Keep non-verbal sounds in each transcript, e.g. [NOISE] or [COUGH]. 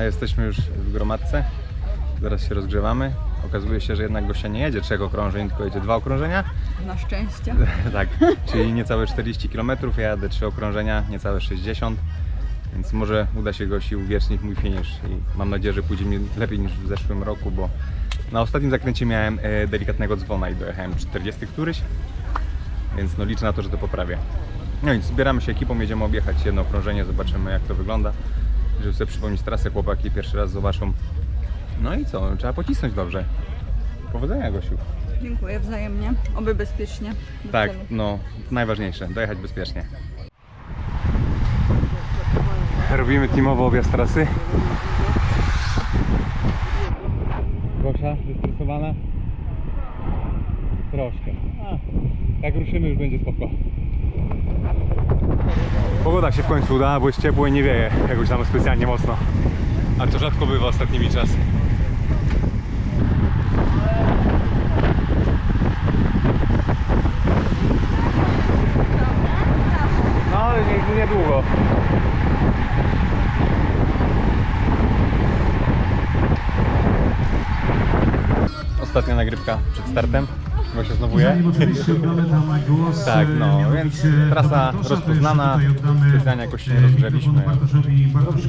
No, jesteśmy już w gromadce. Zaraz się rozgrzewamy. Okazuje się, że jednak gościa nie jedzie trzech okrążeń, tylko jedzie dwa okrążenia. Na szczęście. [LAUGHS] tak, czyli niecałe 40 km, ja jadę trzy okrążenia, niecałe 60. Więc może uda się gości uwiecznić mój finisz i mam nadzieję, że pójdzie mi lepiej niż w zeszłym roku, bo na ostatnim zakręcie miałem e, delikatnego dzwona i dojechałem 40 któryś, więc no liczę na to, że to poprawię. No więc zbieramy się ekipą, jedziemy objechać jedno okrążenie, zobaczymy jak to wygląda, żeby sobie przypomnieć trasę, chłopaki pierwszy raz zobaczą. No i co, trzeba pocisnąć dobrze. Powodzenia Gosiu. Dziękuję wzajemnie. Oby bezpiecznie. do Tak, celu. no najważniejsze, dojechać bezpiecznie. Robimy teamowo objazd trasy. Gosia, zestresowana? Troszkę. A, jak ruszymy już będzie spoko. Pogoda się w końcu uda, bo jest ciepło i nie wieje jakoś tam specjalnie mocno. A to rzadko bywa ostatnimi czasy. No, ale nie, niedługo. Ostatnia nagrywka przed startem. Gosia znowu je. Zanim oczywiście oddamy tam głos [LAUGHS] Tak, no, e, więc trasa rozpoznana. Specjalnie jakoś się nie e, rozgrzeliśmy.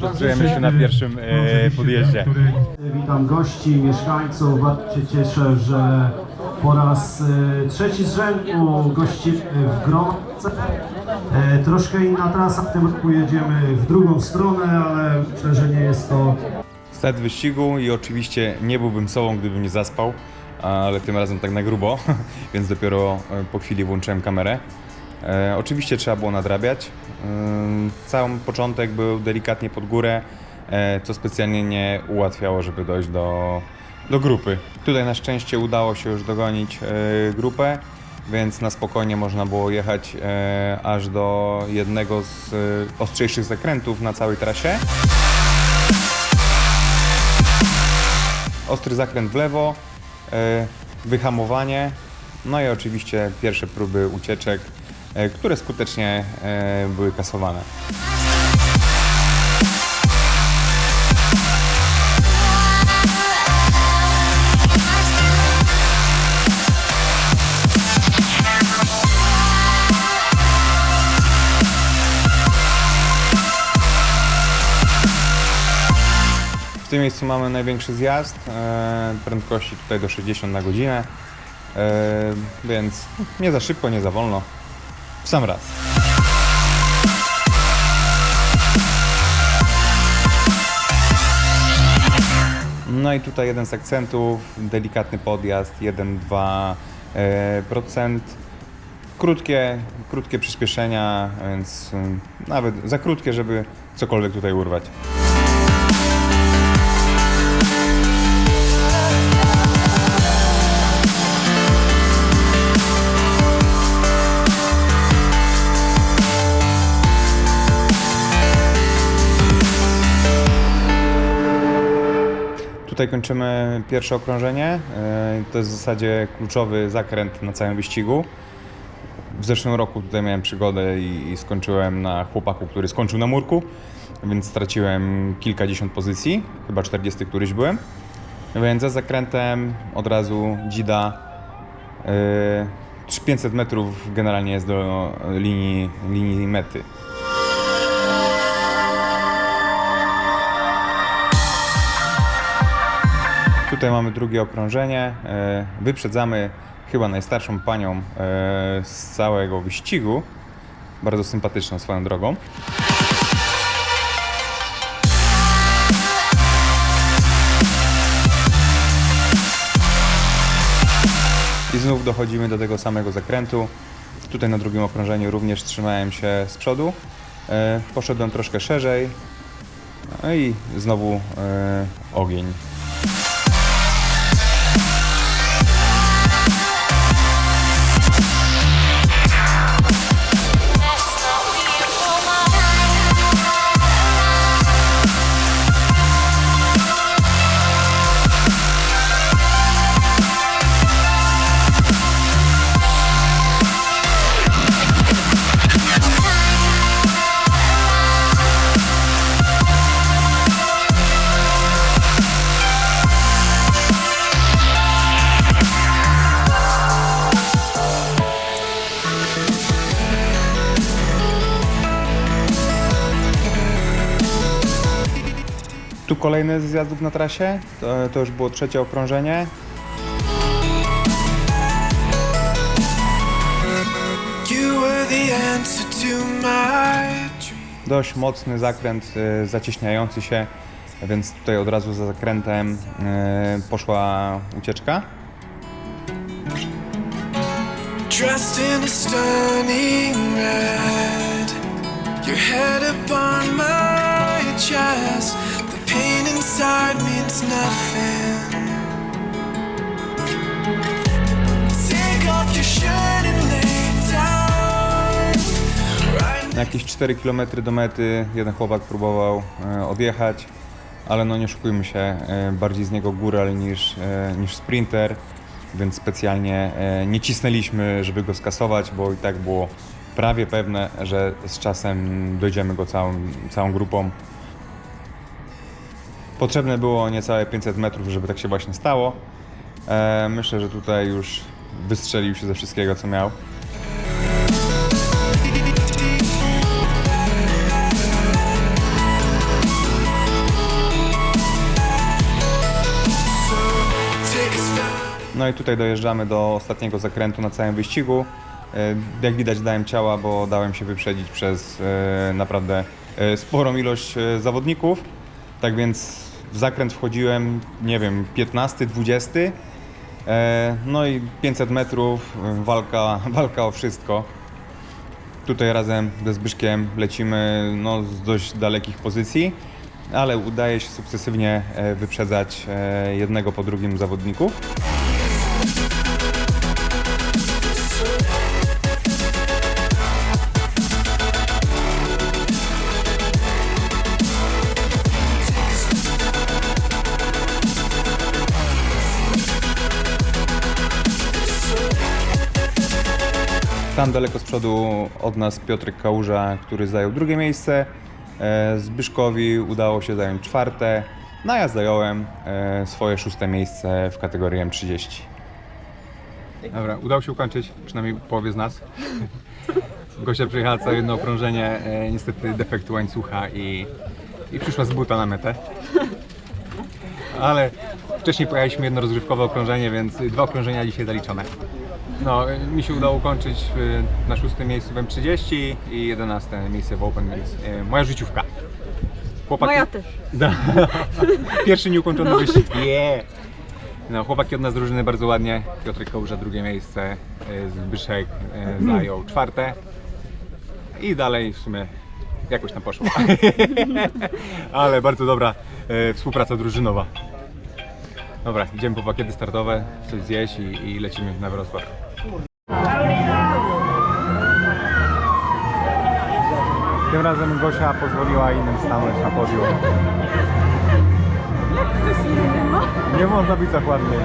Rozgrzejemy się na pierwszym, e, podjeździe. Witam gości, mieszkańców. Bardzo się cieszę, że po raz e, trzeci z rzędu gościmy w Gromadce. E, Troszkę inna trasa, w tym roku jedziemy w drugą stronę, ale myślę, że nie jest to Start wyścigu i oczywiście nie byłbym sobą, gdybym nie zaspał, ale tym razem tak na grubo, [LAUGHS] więc dopiero e, po chwili włączyłem kamerę. E, oczywiście trzeba było nadrabiać. Ym, Cały początek był delikatnie pod górę, e, co specjalnie nie ułatwiało, żeby dojść do, do grupy. Tutaj na szczęście udało się już dogonić e, grupę, więc na spokojnie można było jechać e, aż do jednego z e, ostrzejszych zakrętów na całej trasie. ostry zakręt w lewo, e, wyhamowanie, no i oczywiście pierwsze próby ucieczek, e, które skutecznie e, były kasowane. Tym miejscu mamy największy zjazd, e, prędkości tutaj do 60 na godzinę, e, więc nie za szybko, nie za wolno, w sam raz. No i tutaj jeden z akcentów, delikatny podjazd, 1-2%. e. Krótkie, krótkie przyspieszenia, więc nawet za krótkie, żeby cokolwiek tutaj urwać. Tutaj kończymy pierwsze okrążenie. E, To jest w zasadzie kluczowy zakręt na całym wyścigu. W zeszłym roku tutaj miałem przygodę i, skończyłem na chłopaku, który skończył na murku, więc straciłem kilkadziesiąt pozycji, chyba 40 któryś byłem. Więc za zakrętem od razu dzida. Yy, 500 metrów generalnie jest do linii, linii mety. Tutaj mamy drugie okrążenie. E, Wyprzedzamy chyba najstarszą panią e, z całego wyścigu. Bardzo sympatyczną swoją drogą. I znów dochodzimy do tego samego zakrętu. Tutaj na drugim okrążeniu również trzymałem się z przodu. E, Poszedłem troszkę szerzej. No i znowu ogień. Tu kolejny z zjazdów na trasie. To, to już było trzecie okrążenie. Dość mocny zakręt, y, zacieśniający się, więc tutaj od razu za zakrętem y, poszła ucieczka. Dressed in a stunning red. Your head upon my chest. Inside means nothing. Take off your shirt and lay down. Right jakieś 4 km do mety jeden chłopak próbował e, odjechać, ale no nie oszukujmy się, e, bardziej z niego góral niż, e, niż sprinter, więc specjalnie e, nie cisnęliśmy, żeby go skasować, bo i tak było prawie pewne, że z czasem dojdziemy go całą, całą grupą. Potrzebne było niecałe 500 metrów, żeby tak się właśnie stało. E, Myślę, że tutaj już wystrzelił się ze wszystkiego, co miał. No i tutaj dojeżdżamy do ostatniego zakrętu na całym wyścigu. E, Jak widać dałem ciała, bo dałem się wyprzedzić przez e, naprawdę e, sporą ilość zawodników. Tak więc w zakręt wchodziłem, nie wiem, 15, 20. E, No i 500 metrów, e, walka, [LAUGHS] walka o wszystko. Tutaj razem ze Zbyszkiem lecimy no, z dość dalekich pozycji, ale udaje się sukcesywnie e, wyprzedzać jednego po drugim zawodników. Tam daleko z przodu od nas Piotrek Kałuża, który zajął drugie miejsce. E, Zbyszkowi udało się zająć czwarte, no a ja zająłem e, swoje szóste miejsce w kategorii M30. Dobra, udało się ukończyć, przynajmniej połowie z nas. [LAUGHS] Gosia przejechała całe jedno okrążenie, e, niestety defekt łańcucha i, i przyszła z buta na metę. Ale wcześniej pojechaliśmy jedno rozgrywkowe okrążenie, więc dwa okrążenia dzisiaj zaliczone. No, mi się udało ukończyć y, na szóstym miejscu w M30 i 11 miejsce w Open, więc y, moja życiówka. Chłopaki... Moja też. Da. [LAUGHS] Pierwszy nieukończony wyścig. Yeah. No, chłopaki od nas drużyny bardzo ładnie. Piotrek Kołża drugie miejsce, y, Zbyszek zajął czwarte. I dalej w sumie jakoś tam poszło. [LAUGHS] Ale bardzo dobra współpraca drużynowa. Dobra, idziemy po pakiety startowe, coś zjeść i, i lecimy na Wrocław. Tym razem Gosia pozwoliła innym stanąć na podium. Nie można być zakładny.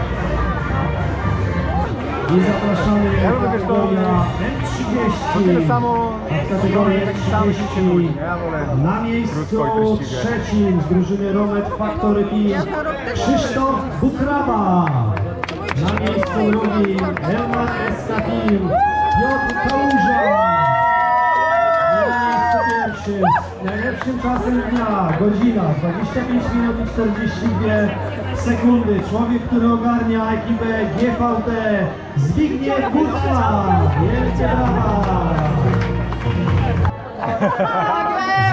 Ja lubię, wiesz, to- Tyle M30. samo, W kategorii taki sam się nie? Ja wolę Na miejscu trzecim z drużyny Romet Factory Team Krzysztof Bukraba. Na miejscu drugim Eskapin Piotr Kałuża. Pierwszym z najlepszym czasem dnia godzina 25 minut i 42 sekundy. Człowiek, który ogarnia ekipę GVT Zbigniew Budka. Wielkie brawa!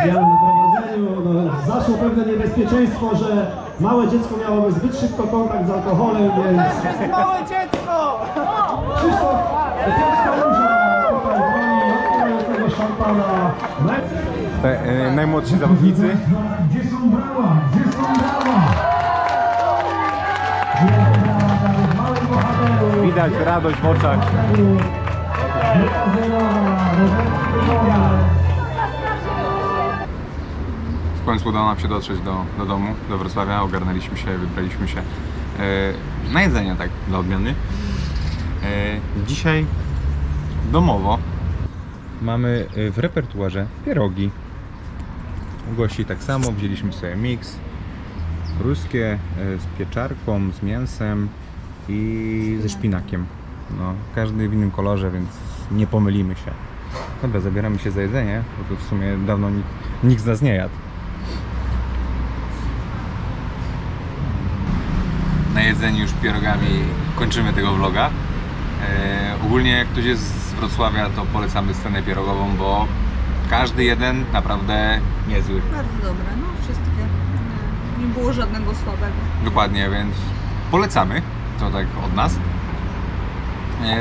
zmian na prowadzeniu. No, zaszło pewne niebezpieczeństwo, że małe dziecko miałoby zbyt szybko kontakt z alkoholem, więc... To jest małe dziecko! Te, e, najmłodsi zawodnicy. Gdzie są brawa? Gdzie są brawa? Widać radość w oczach. W końcu udało nam się dotrzeć do, do domu, do Wrocławia. Ogarnęliśmy się, wybraliśmy się e, na jedzenie, tak dla odmiany. E, dzisiaj domowo mamy e, w repertuarze pierogi. U gości tak samo, wzięliśmy sobie miks ruskie e, z pieczarką, z mięsem i ze szpinakiem. No, każdy w innym kolorze, więc nie pomylimy się. Dobra, zabieramy się za jedzenie, bo to w sumie dawno nikt, nikt z nas nie jadł. najedzeni już pierogami kończymy tego vloga. E, ogólnie jak ktoś jest z Wrocławia, to polecamy scenę pierogową, bo każdy jeden naprawdę niezły. Bardzo dobre, no wszystkie. Nie, nie było żadnego słabego. Dokładnie, więc polecamy. To tak od nas. E,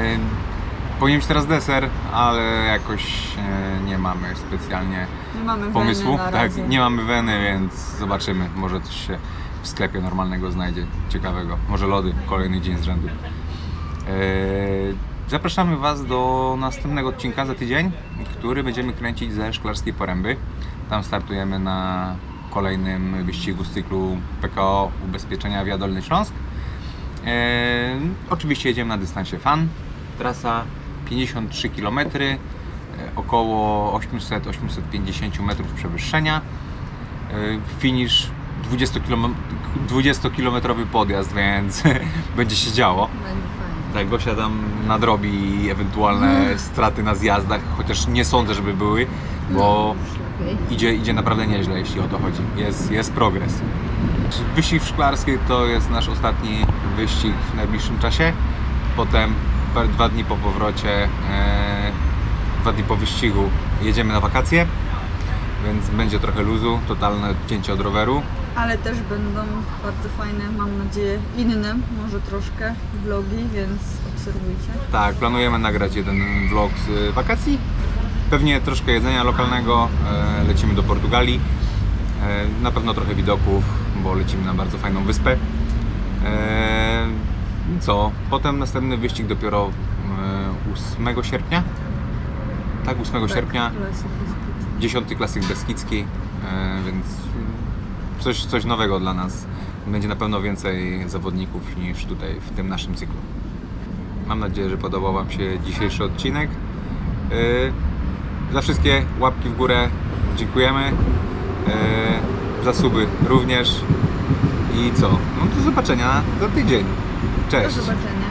powinien być teraz deser, ale jakoś e, nie mamy specjalnie Nie mamy pomysłu. weny na Tak, razie. nie mamy weny, więc zobaczymy. Może coś się w sklepie normalnego znajdzie ciekawego. Może lody, kolejny dzień z rzędu. Eee, Zapraszamy Was do następnego odcinka za tydzień, który będziemy kręcić ze Szklarskiej Poręby. Tam startujemy na kolejnym wyścigu z cyklu PKO Ubezpieczenia Via Śląsk. Eee, oczywiście jedziemy na dystansie fan. Trasa 53 km, e, około 800-850 metrów przewyższenia. Finish 20-kilometrowy podjazd, więc [LAUGHS] będzie się działo. Tak, Gosia tam nadrobi ewentualne straty na zjazdach, chociaż nie sądzę, żeby były, bo Lepiej. idzie, idzie naprawdę nieźle, jeśli o to chodzi. Jest, jest progres. Wyścig w Szklarskiej to jest nasz ostatni wyścig w najbliższym czasie. Potem dwa dni po powrocie, e, dwa dni po wyścigu jedziemy na wakacje, więc będzie trochę luzu, totalne odcięcie od roweru. Ale też będą bardzo fajne, mam nadzieję, inne, może troszkę vlogi, więc obserwujcie. Tak, planujemy nagrać jeden vlog z wakacji. Pewnie troszkę jedzenia lokalnego. E, Lecimy do Portugalii. E, Na pewno trochę widoków, bo lecimy na bardzo fajną wyspę. E, Co? Potem następny wyścig dopiero e, 8 sierpnia. Tak, 8 sierpnia. Klasy, klasy. 10 klasyk Beskidzki, więc coś, coś nowego dla nas. Będzie na pewno więcej zawodników niż tutaj w tym naszym cyklu. Mam nadzieję, że podobał Wam się dzisiejszy odcinek. E, Za wszystkie łapki w górę dziękujemy. E, Za suby również. I co? No do zobaczenia za tydzień. Do Cześć! zobaczenia.